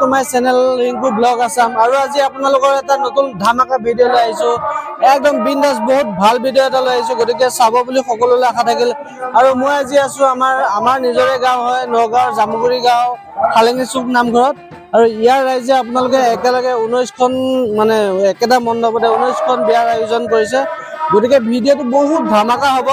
To my channel Rinku blog Assam আৰু আজি আপোনালোকৰ এটা নতুন ধামাকা ভিডিঅ' লৈ আহিছোঁ। একদম বিন্দাছ বহুত ভাল ভিডিঅ' এটা লৈ আহিছোঁ। গতিকে চাব বুলি সকলোলৈ আশা থাকিল। আৰু মই আজি আছোঁ আমাৰ আমাৰ নিজৰে গাঁও হয় নগাঁৱৰ জামুগুৰি গাঁও শালিঙি চুক নামঘৰত। আৰু ইয়াৰ ৰাইজে আপোনালোকে একেলগে ঊনৈছখন মানে একেটা মণ্ডপতে ঊনৈছখন বিয়াৰ আয়োজন কৰিছে। গতিকে ভিডিঅ'টো বহুত ধামাকা হ'ব।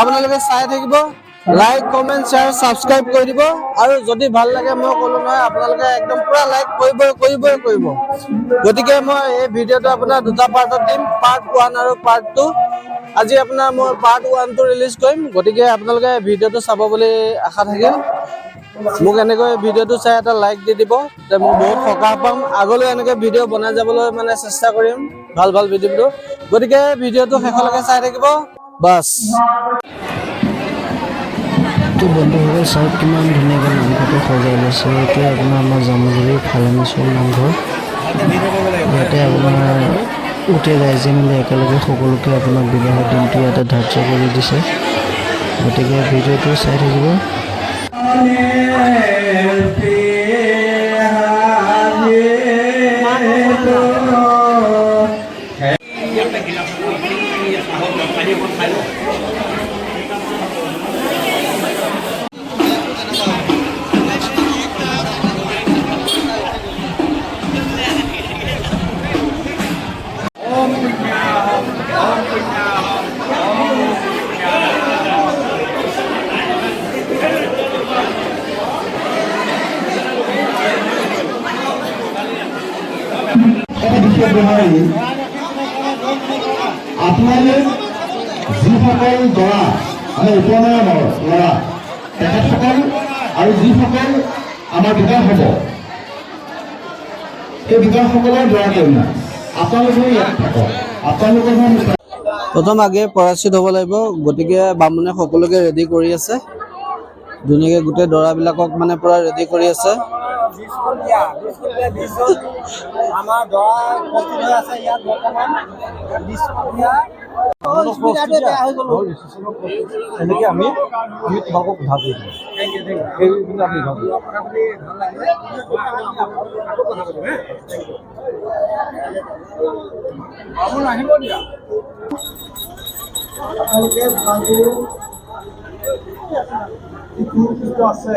আপোনালোকে চাই থাকিব। লাইক কমেণ্ট শ্বেয়াৰ ছাবস্ক্ৰাইব কৰি দিব। আৰু যদি ভালো লাগে মই ক'লো নহয়, আপোনালোকে একদম পূৰা লাইক কৰিবই কৰিবই কৰিব গতিকে মই এই ভিডিঅ'টো আপোনাৰ দুটা পাৰ্টত দিম পাৰ্ট ওৱান আৰু পাৰ্ট টু আজি আপোনাৰ মই পাৰ্ট ওৱানটো ৰিলিজ কৰিম। গতিকে আপোনালোকে ভিডিঅ'টো চাব বুলি আশা থাকিল। মোক এনেকৈ ভিডিঅ'টো চাই এটা লাইক দি দিব তে মই বহুত সকাহ পাম। আগলৈ এনেকৈ ভিডিঅ' বনাই যাবলৈ মানে চেষ্টা কৰিম, ভালো ভালো ভিডিঅ'টো। গতিকে ভিডিঅ'টো শেষলৈকে চাই থাকিব। বাছ। তো বন্ধুসকল চাওক কিমান ধুনীয়াকৈ নামঘৰটো সজাই লৈছে। এতিয়া আপোনাৰ আমাৰ জামুগুৰি খালামিচৰ নামঘৰ। ইয়াতে আপোনাৰ গোটেই ৰাইজে মিলি একেলগে সকলোকে আপোনাৰ বিবাহৰ দিনটো ইয়াতে ধাৰ্য কৰি দিছে। গতিকে ভিডিঅ'টো চাই থাকিব। আপোনালোক যিসকল দৰা মানে উপনয়নৰ ল'ৰা তেখেতসকল আৰু যিসকল আমাৰ বিকাশ হ'ব সেই বিকাশসকলৰ দৰা কন্যা ইয়াত থাকক আপোনালোকৰ প্ৰথম আগে পৰাচিত হ'ব লাগিব গতিকে বামুণে সকলোকে ৰেডি কৰি আছে। ধুনীয়াকৈ গোটেই দৰাবিলাকক মানে পূৰা ৰেডি কৰি আছে। আমাৰ দৰা উপস্থিত হৈ আছে ইয়াত বৰ্তমান এনেকে আমি আমি তোমালোকক দিম। সেইবিলাক আমি ভাবোঁ আপোনালোকে ভালকৈ আছে। আছে।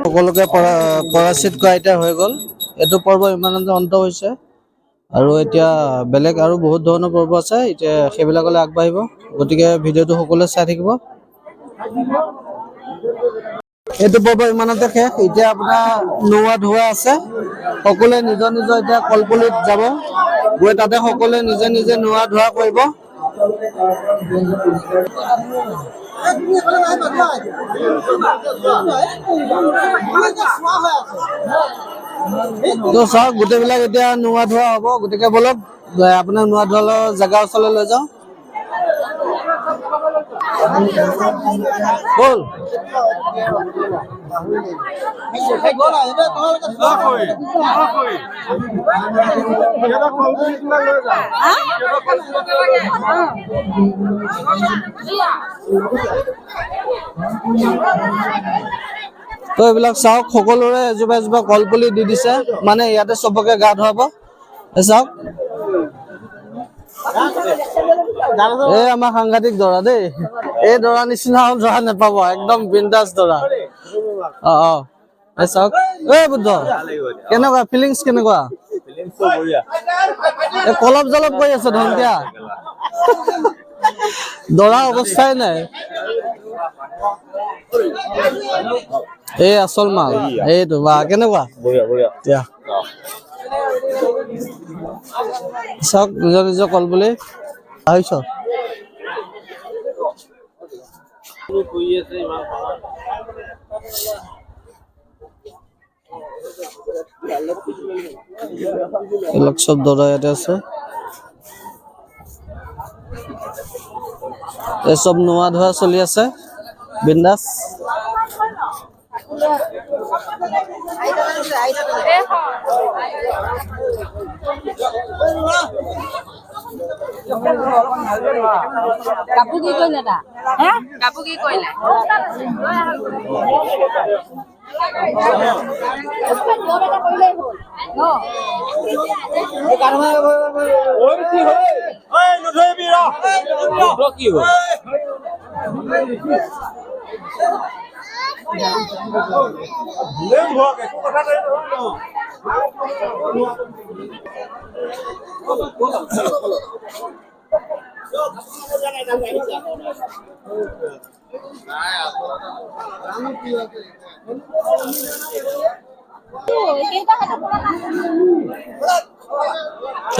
সকলোকে পৰা- পৰাচিত কৰা এতিয়া হৈ গ'ল। এইটো পৰ্ব ইমানতে অন্ত হৈছে। আৰু এতিয়া বেলেগ আৰু বহুত ধৰণৰ পৰ্ব আছে এতিয়া সেইবিলাকলৈ আগবাঢ়িব। গতিকে ভিডিঅ'টো সকলোৱে চাই থাকিব। এইটো পৰ্ব ইমানতে শেষ। এতিয়া আপোনাৰ নোৱা ধোৱা আছে। সকলোৱে নিজৰ নিজৰ এতিয়া কলপুলিত যাব। গৈ তাতে সকলোৱে নিজে নিজে নোৱা ধোৱা কৰিব। চাওক গোটেইবিলাক এতিয়া নোৱা ধোৱা হ'ব। গতিকে বলক এ, আপোনাক নোৱা ধোৱা জেগা ওচৰলৈ লৈ যাওঁ। ব'ল। তো এইবিলাক চাওক, সকলোৰে এজোপা এজোপা কলপুলি দি দিছে। মানে ইয়াতে চবকে গা ধুৱাব। চাওক। এই আমাৰ সাংঘাতিক দৰা দেই। এই দৰা নিচিনা আৰু দৰা নাপাব একদম বিন্দাছ দৰা। অ অ। এই চাওক। এই বুদ্ধ কেনেকুৱা? ফিলিংছ কেনেকুৱা? এই কলপ জলপ কৰি আছে ধনকিয়া দৰা অৱস্থাই নাই। এই আচল মাল এইটো বা কেনেকুৱা? চাওক নিজৰ নিজৰ কল বুলি। আহিছ এইবিলাক চব দৰা ইয়াতে আছে। এই চব নোৱা ধোৱা চলি আছে। বিন্দাছ কাপোৰ কি কৰিলে তা হে কাপোৰ কি কৰিলে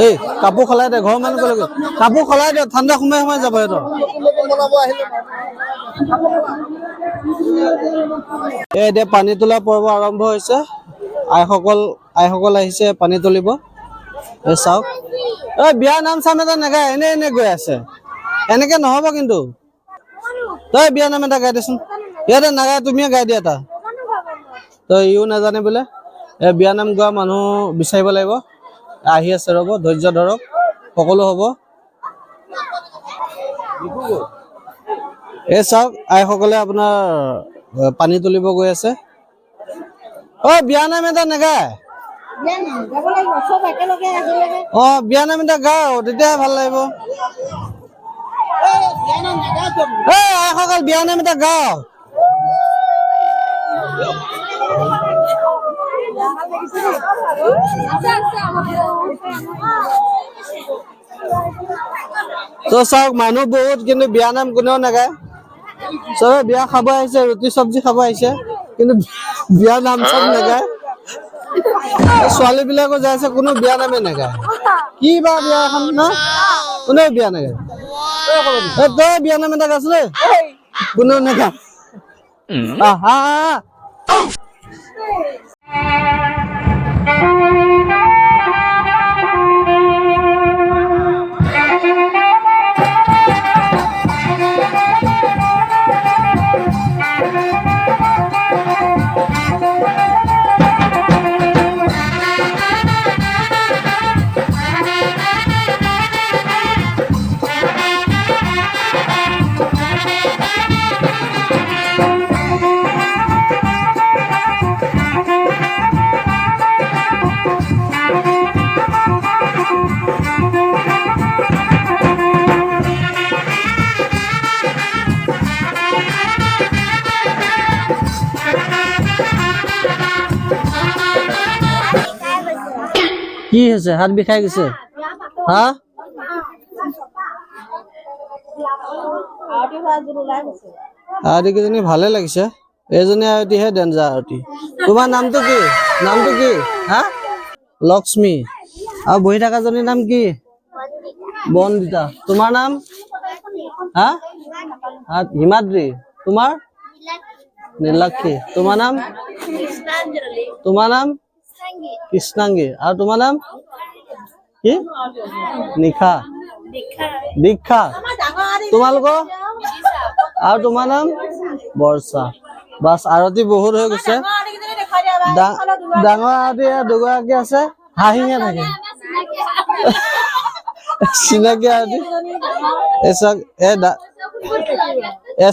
এই কাপোৰ সলাই দে ঘৰৰ মানুহ ক'লে কাপোৰ সলাই দে ঠাণ্ডা সোমাই সোমাই যাব সিহঁতৰ। এই এতিয়া পানী তোলা পৰ্ব আৰম্ভ হৈছে। আইসকল আইসকল আহিছে পানী তুলিব। চাওক। এই বিয়াৰ নাম চাম এটা নাগায়, এনে এনে গৈ আছে। এনেকে নহ'ব কিন্তু। তই বিয়া নাম এটা গাই দেচোন। ইয়াতে নাগায়, তুমিয়ে গাই দিয়া এটা। তই ইও নাজানে বোলে। এই বিয়া নাম গোৱা মানুহ বিচাৰিব লাগিব। আহি আছে ৰ'ব, ধৈৰ্য ধৰক। সকলো হ'ব। এই চাওক, আইসকলে আপোনাৰ পানী তুলিব গৈ আছে। অ বিয়া নাম এটা নাগায়। অ বিয়া নাম এটা গাও তেতিয়াহে ভাল লাগিব এই আইসকল বিয়া নাম এটা গাও আছে আছে তো চাওক মানুহ বহুত কিন্তু বিয়া নাম কোনেও নাগায় চবে বিয়া খাব আহিছে ৰুটি চব্জি খাব আহিছে কিন্তু বিয়া নাম চাম নাগায় ছোৱালী বিলাকো যাই আছে কোনো বিয়া নামে নাগায় কি বা বিয়া এখন ন? কোনেও বিয়া নাগায়? তই বিয়া নামে এটা গাইছিলে কোনেও নাগায় আহ, কি হৈছে হাত বিষাই গৈছে হা আৰতি কেইজনী ভালে লাগিছে এইজনী আৰতিহে ডেঞ্জাৰ আৰতি তোমাৰ নামটো কি নামটো কি হা লক্ষ্মী আৰু বহি থকাজনীৰ নাম কি বন্দিতা তোমাৰ নাম হা হা, হিমাদ্ৰী তোমাৰ নীলাক্ষী তোমাৰ নাম তোমাৰ নাম কৃষ্ণাংগী আৰু তোমাৰ নাম? কি? নিশা দীক্ষা। তোমালোকৰ আৰু তোমাৰ নাম? বৰ্ষা বাছ আৰতি বহুত হৈ গৈছে। ডাঙৰ আৰতি দুগৰাকী আছে হাঁহিহে থাকে। চিনাকি আৰতি। এই চব এই ডা- এই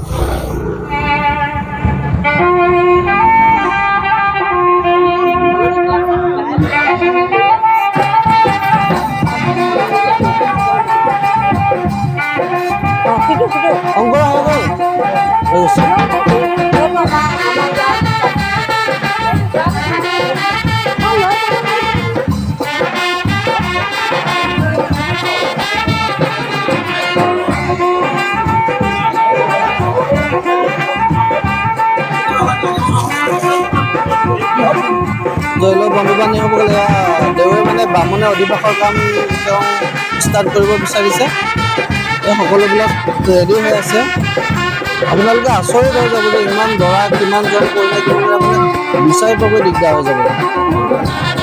অঙ্গ মানে অধিবাসৰ কাম তেওঁ ষ্টাৰ্ট কৰিব বিচাৰিছে। এই সকলোবিলাক ৰেডি হৈ আছে। আপোনালোকে আচৰিত হৈ যাব যে ইমান দৰা কিমানজন কৰিলে, কিমান মানে বিচাৰি পাবই দিগদাৰ হৈ যাব।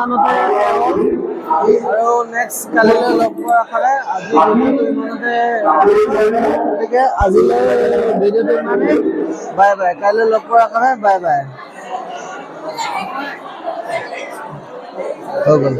ইমানতে আৰু নেক্সট কালিলৈ লগ পোৱাৰ আশাৰে আজি ভিডিঅ'টো গতিকে আজিলৈ ভিডিঅ'টো ইমানেই বাই বাই। কাইলৈ লগ পোৱাৰ আশাৰে বাই বাই। হৈ গ'ল।